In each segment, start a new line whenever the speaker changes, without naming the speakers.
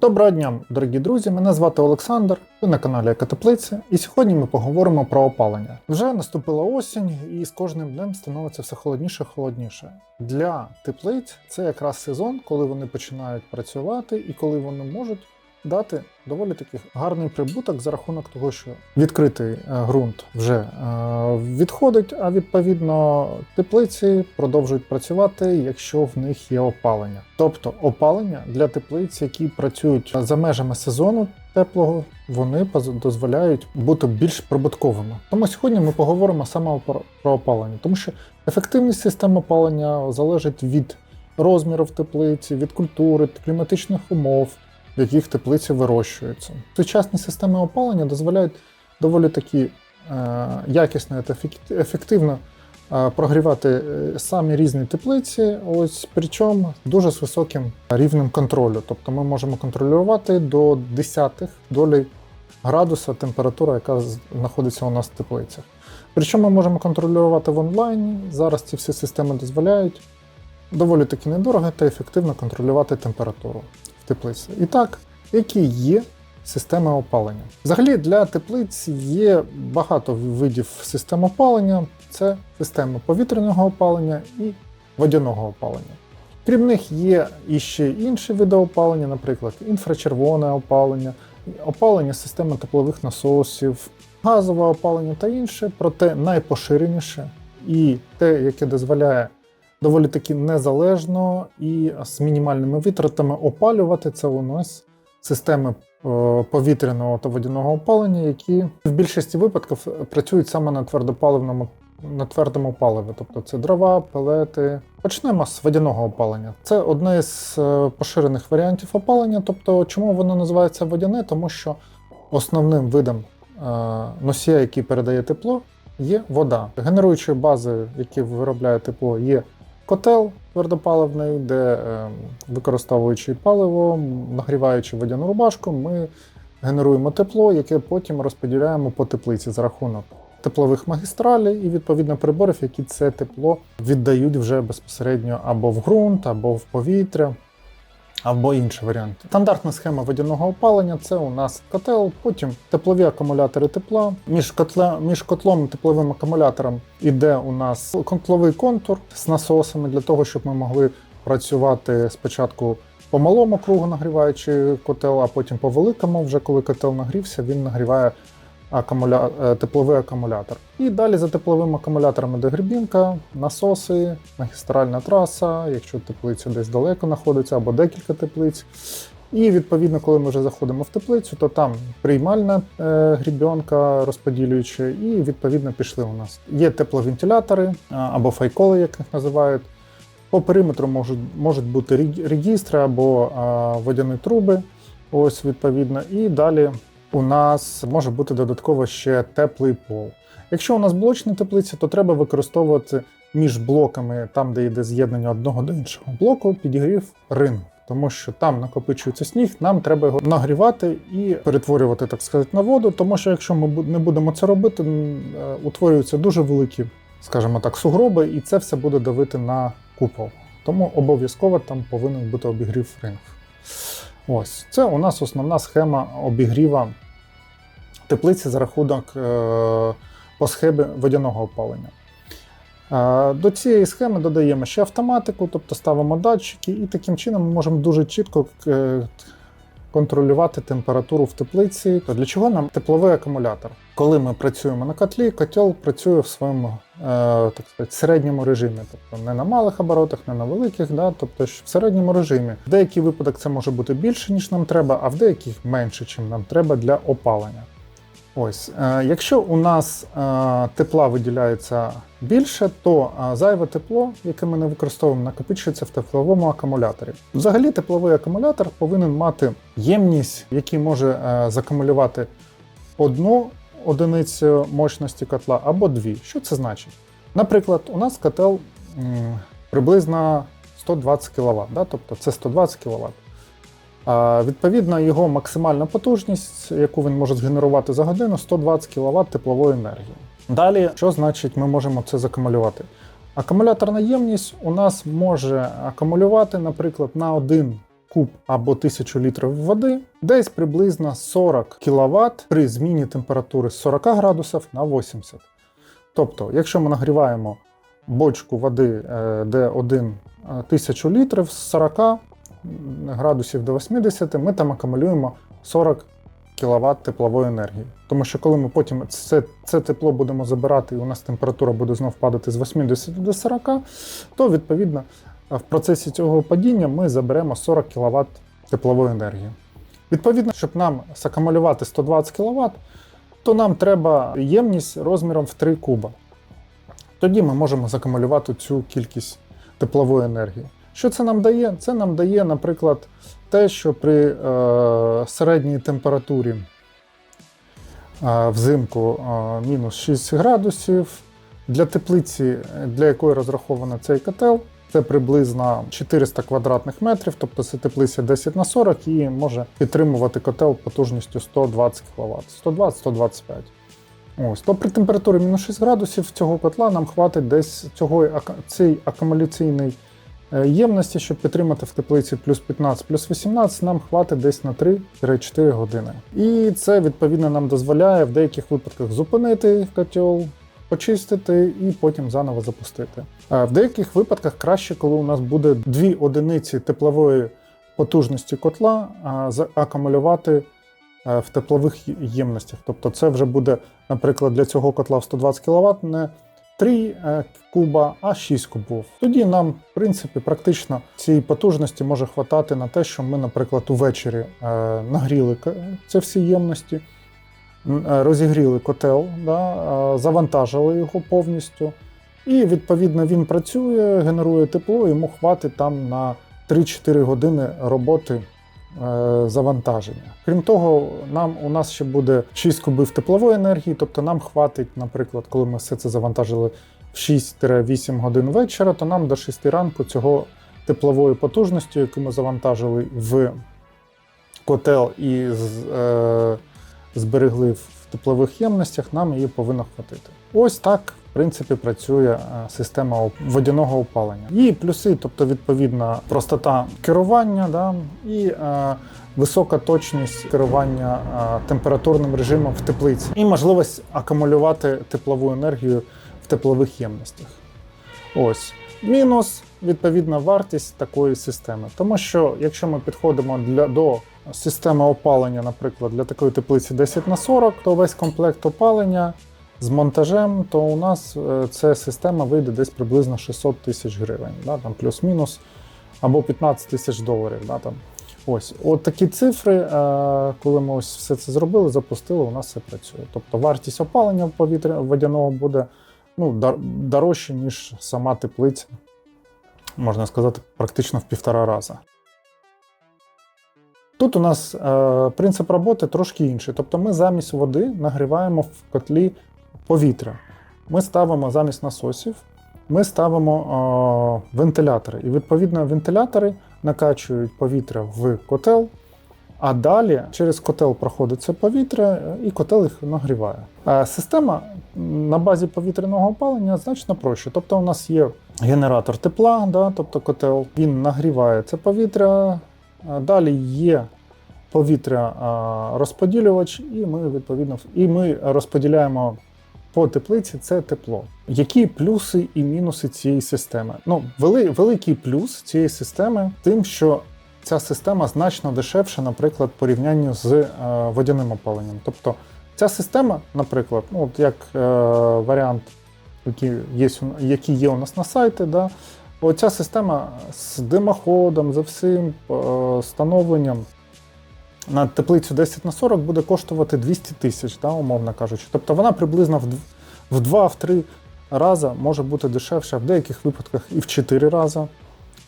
Доброго дня, дорогі друзі! Мене звати Олександр. Ви на каналі Екотеплиця, і сьогодні ми поговоримо про опалення. Вже наступила осінь, і з кожним днем становиться все холодніше холодніше. Для теплиць це якраз сезон, коли вони починають працювати і коли вони можуть дати доволі таки гарний прибуток за рахунок того, що відкритий е, ґрунт вже е, відходить, а відповідно теплиці продовжують працювати, якщо в них є опалення. Тобто опалення для теплиць, які працюють за межами сезону теплого, вони дозволяють бути більш прибутковими. Тому сьогодні ми поговоримо саме про, опалення, тому що ефективність систем опалення залежить від розмірів теплиці, від культури, кліматичних умов в яких теплиці вирощуються. Сучасні системи опалення дозволяють доволі таки е, якісно та ефективно е, прогрівати е, самі різні теплиці, ось причому дуже з високим рівнем контролю. Тобто ми можемо контролювати до десятих долей градуса температура, яка знаходиться у нас в теплицях. Причому ми можемо контролювати в онлайні. Зараз ці всі системи дозволяють доволі таки недорого та ефективно контролювати температуру теплиці. І так, які є системи опалення? Взагалі для теплиць є багато видів систем опалення: це система повітряного опалення і водяного опалення. Крім них є іще інші види опалення, наприклад, інфрачервоне опалення, опалення системи теплових насосів, газове опалення та інше, проте найпоширеніше і те, яке дозволяє доволі таки незалежно і з мінімальними витратами опалювати це у нас системи е, повітряного та водяного опалення, які в більшості випадків працюють саме на твердопаливному на твердому паливі, тобто це дрова, пелети. Почнемо з водяного опалення. Це одне з е, поширених варіантів опалення. Тобто, чому воно називається водяне? Тому що основним видом е, носія, який передає тепло, є вода. Генеруючою базою, які виробляє тепло, є котел твердопаливний, де е, використовуючи паливо, нагріваючи водяну рубашку, ми генеруємо тепло, яке потім розподіляємо по теплиці за рахунок теплових магістралей і відповідно приборів, які це тепло віддають вже безпосередньо або в ґрунт, або в повітря. Або інші варіанти. Стандартна схема водяного опалення це у нас котел, потім теплові акумулятори тепла. Між, котле, між котлом і тепловим акумулятором іде у нас котловий контур з насосами для того, щоб ми могли працювати спочатку по малому кругу, нагріваючи котел, а потім по великому. Вже коли котел нагрівся, він нагріває акумуля... е, тепловий акумулятор. І далі за тепловим акумулятором іде грибінка, насоси, магістральна траса, якщо теплиця десь далеко знаходиться, або декілька теплиць. І відповідно, коли ми вже заходимо в теплицю, то там приймальна е, грібенка розподілююча, і відповідно пішли у нас. Є тепловентилятори або файколи, як їх називають. По периметру можуть, можуть бути регістри або водяні труби. Ось відповідно. І далі у нас може бути додатково ще теплий пол. Якщо у нас блочні теплиці, то треба використовувати між блоками, там, де йде з'єднання одного до іншого блоку, підігрів ринг. Тому що там накопичується сніг, нам треба його нагрівати і перетворювати, так сказати, на воду. Тому що якщо ми не будемо це робити, е, утворюються дуже великі, скажімо так, сугроби, і це все буде давити на купол. Тому обов'язково там повинен бути обігрів ринг. Ось це у нас основна схема обігріва теплиці за рахунок е, по схемі водяного опалення. Е, До цієї схеми додаємо ще автоматику, тобто ставимо датчики, і таким чином ми можемо дуже чітко е, контролювати температуру в теплиці. То для чого нам тепловий акумулятор? Коли ми працюємо на котлі, котел працює в своєму е, так сказати, середньому режимі, тобто не на малих оборотах, не на великих, да, тобто в середньому режимі. В деякий випадок це може бути більше, ніж нам треба, а в деяких менше, ніж нам треба для опалення. Ось, е, якщо у нас е, тепла виділяється більше, то зайве тепло, яке ми не використовуємо, накопичується в тепловому акумуляторі. Взагалі, тепловий акумулятор повинен мати ємність, який може е, закумулювати одну одиницю мощності котла або дві. Що це значить? Наприклад, у нас котел приблизно 120 кВт, да? тобто це 120 кВт. Відповідно, його максимальна потужність, яку він може згенерувати за годину, 120 кВт теплової енергії. Далі, що значить, ми можемо це закумулювати? Акумуляторна ємність у нас може акумулювати, наприклад, на 1 куб або 1000 літрів води, десь приблизно 40 кВт при зміні температури з 40 градусів на 80. Тобто, якщо ми нагріваємо бочку води, е, де 1 1000 літрів з 40 градусів до 80, ми там акумулюємо 40 кВт теплової енергії. Тому що коли ми потім це, це тепло будемо забирати, і у нас температура буде знов падати з 80 до 40, то відповідно в процесі цього падіння ми заберемо 40 кВт теплової енергії. Відповідно, щоб нам закумулювати 120 кВт, то нам треба ємність розміром в 3 куба. Тоді ми можемо закумулювати цю кількість теплової енергії. Що це нам дає? Це нам дає, наприклад, те, що при е, середній температурі е, взимку е, мінус 6 градусів, для теплиці, для якої розраховано цей котел, це приблизно 400 квадратних метрів, тобто це теплиця 10 на 40 і може підтримувати котел потужністю 120 кВт, 120-125. Ось, то при температурі мінус 6 градусів цього котла нам хватить десь цього цей акумуляційний ємності, щоб підтримати в теплиці плюс 15, плюс 18, нам хватить десь на 3-4 години. І це відповідно нам дозволяє в деяких випадках зупинити котел, почистити і потім заново запустити. А в деяких випадках краще, коли у нас буде дві одиниці теплової потужності котла, а, акумулювати е, в теплових ємностях. Тобто це вже буде, наприклад, для цього котла в 120 кВт не 3 е, куба, а 6 кубів. Тоді нам, в принципі, практично цієї потужності може хватати на те, що ми, наприклад, увечері е, нагріли ці всі ємності. Е, розігріли котел, да, завантажили його повністю. І, відповідно, він працює, генерує тепло, йому хватить там на 3-4 години роботи завантаження. Крім того, нам, у нас ще буде 6 кубів теплової енергії, тобто нам хватить, наприклад, коли ми все це завантажили в 6-8 годин вечора, то нам до 6 ранку цього теплової потужності, яку ми завантажили в котел і е, зберегли в теплових ємностях, нам її повинно хватити. Ось так, принципі, працює е, система водяного опалення. Її плюси, тобто, відповідна простота керування, да, і е, висока точність керування е, температурним режимом в теплиці, і можливість акумулювати теплову енергію в теплових ємностях. Ось. Мінус, відповідна вартість такої системи. Тому що, якщо ми підходимо для, до системи опалення, наприклад, для такої теплиці 10 на 40, то весь комплект опалення з монтажем, то у нас е, ця система вийде десь приблизно 600 тисяч гривень, да, там плюс-мінус, або 15 тисяч доларів. Да, там. Ось, от такі цифри, е, коли ми ось все це зробили, запустили, у нас все працює. Тобто вартість опалення повітря водяного буде ну, дорожче, ніж сама теплиця, можна сказати, практично в півтора рази. Тут у нас е, принцип роботи трошки інший. Тобто ми замість води нагріваємо в котлі повітря. Ми ставимо замість насосів, ми ставимо е, вентилятори. І відповідно вентилятори накачують повітря в котел, а далі через котел проходить це повітря, і котел їх нагріває. Система на базі повітряного опалення значно проще. Тобто, у нас є генератор тепла, да, тобто котел, він нагріває це повітря. Далі є повітря розподілювач, і ми відповідно і ми розподіляємо по теплиці це тепло. Які плюси і мінуси цієї системи? Ну, вели, великий плюс цієї системи тим, що ця система значно дешевша, наприклад, порівнянню з е, водяним опаленням. Тобто ця система, наприклад, ну от як е, варіант, який є, який є у нас на сайті, да, оця система з димоходом, за всім е, встановленням на теплицю 10 на 40 буде коштувати 200 тисяч, да, умовно кажучи. Тобто вона приблизно в 2-3 рази може бути дешевша, в деяких випадках і в 4 рази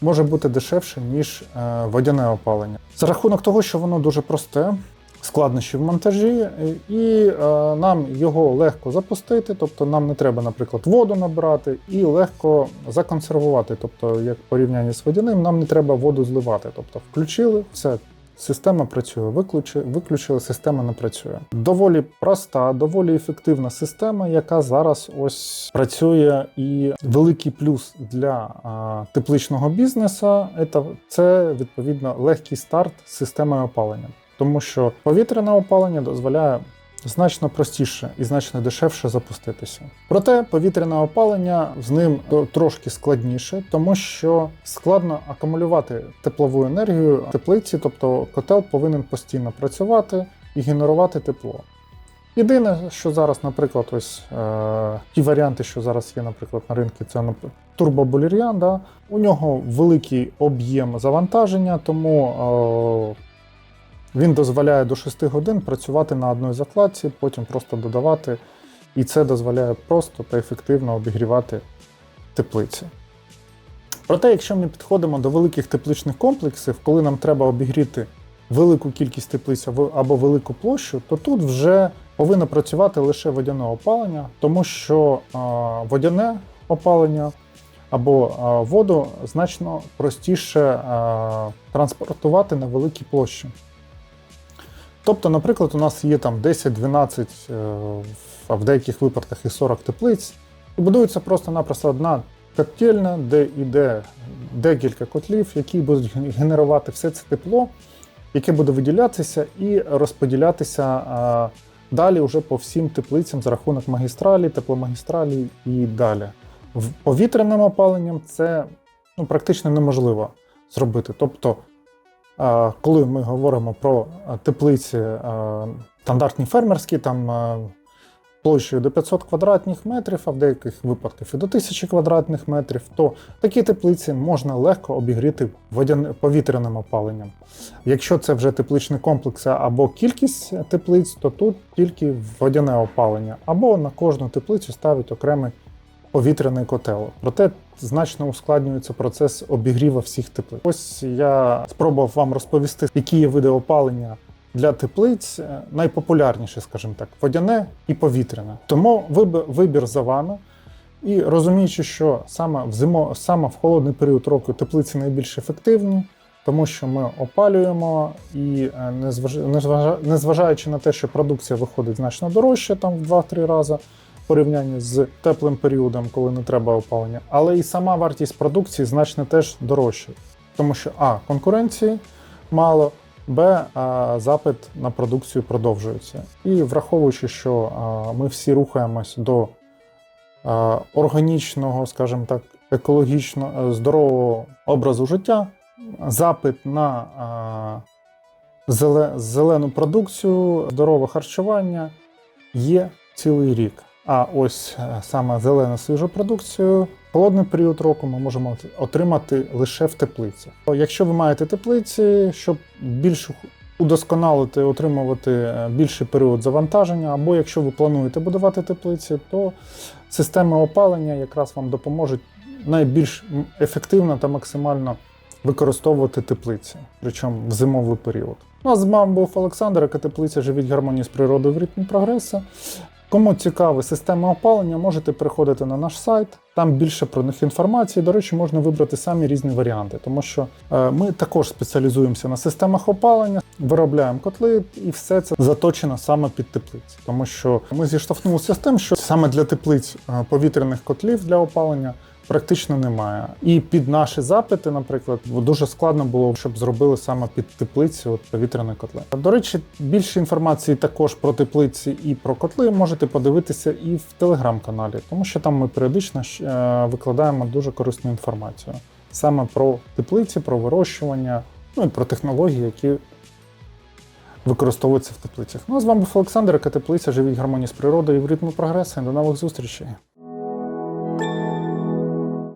може бути дешевше, ніж е, водяне опалення. За рахунок того, що воно дуже просте, складнощі в монтажі, і е, нам його легко запустити, тобто нам не треба, наприклад, воду набрати, і легко законсервувати. Тобто, як порівняння з водяним, нам не треба воду зливати. Тобто, включили, все система працює. Виключи, виключили, система не працює. Доволі проста, доволі ефективна система, яка зараз ось працює. І великий плюс для а, тепличного бізнесу це, відповідно легкий старт з системою опалення, тому що повітряне опалення дозволяє значно простіше і значно дешевше запуститися. Проте повітряне опалення з ним трошки складніше, тому що складно акумулювати теплову енергію в теплиці, тобто котел повинен постійно працювати і генерувати тепло. Єдине, що зараз, наприклад, ось е, ті варіанти, що зараз є, наприклад, на ринку, це турбобулір'ян, да? у нього великий об'єм завантаження, тому е, він дозволяє до 6 годин працювати на одній закладці, потім просто додавати, і це дозволяє просто та ефективно обігрівати теплиці. Проте, якщо ми підходимо до великих тепличних комплексів, коли нам треба обігріти велику кількість теплиць або- велику площу, то тут вже повинно працювати лише водяне опалення, тому що водяне опалення або воду значно простіше транспортувати на великі площі. Тобто, наприклад, у нас є там 10-12, е, а в деяких випадках і 40 теплиць, і будується просто-напросто одна котельня, де йде декілька котлів, які будуть генерувати все це тепло, яке буде виділятися і розподілятися далі вже по всім теплицям за рахунок магістралі, тепломагістралі і далі. В повітряним опаленням це ну, практично неможливо зробити. Тобто, коли ми говоримо про теплиці стандартні фермерські, там площею до 500 квадратних метрів, а в деяких випадках і до 1000 квадратних метрів, то такі теплиці можна легко обігріти повітряним опаленням. Якщо це вже тепличні комплекси або кількість теплиць, то тут тільки водяне опалення, або на кожну теплицю ставить окремий повітряний котел. Проте значно ускладнюється процес обігріву всіх теплиць. Ось я спробував вам розповісти, які є види опалення для теплиць, е, найпопулярніше, скажімо так, водяне і повітряне. Тому вибір, за вами. І розуміючи, що саме в зимо, саме в холодний період року теплиці найбільш ефективні, тому що ми опалюємо і е, незваж- незважа- незважаючи на те, що продукція виходить значно дорожче, там в 2-3 рази в порівнянні з теплим періодом, коли не треба опалення, але і сама вартість продукції значно теж дорожча. Тому що А. Конкуренції мало, Б. Запит на продукцію продовжується. І враховуючи, що ми всі рухаємось до органічного, скажімо так, екологічно е, здорового образу життя, запит на зелену продукцію, здорове харчування є цілий рік. А ось е, саме зелену свіжу продукцію, холодний період року ми можемо отримати лише в теплицях. Якщо ви маєте теплиці, щоб більш удосконалити, отримувати е, більший період завантаження, або якщо ви плануєте будувати теплиці, то системи опалення якраз вам допоможуть найбільш ефективно та максимально використовувати теплиці, причому в зимовий період. Ну а з вами був Олександр, яка теплиця живіть гармонії з природою в ритмі прогресу. Кому цікава система опалення, можете приходити на наш сайт. Там більше про них інформації. До речі, можна вибрати самі різні варіанти, тому що е, ми також спеціалізуємося на системах опалення, виробляємо котли, і все це заточено саме під теплиці. Тому що ми зіштовхнулися з тим, що саме для теплиць е, повітряних котлів для опалення практично немає. І під наші запити, наприклад, дуже складно було, щоб зробили саме під теплиці от повітряні котли. До речі, більше інформації також про теплиці і про котли можете подивитися і в телеграм-каналі, тому що там ми періодично е, викладаємо дуже корисну інформацію саме про теплиці, про вирощування, ну і про технології, які використовуються в теплицях. Ну а з вами був Олександр, яка теплиця живіть в гармонії з природою і в ритмі прогресу. До нових зустрічей.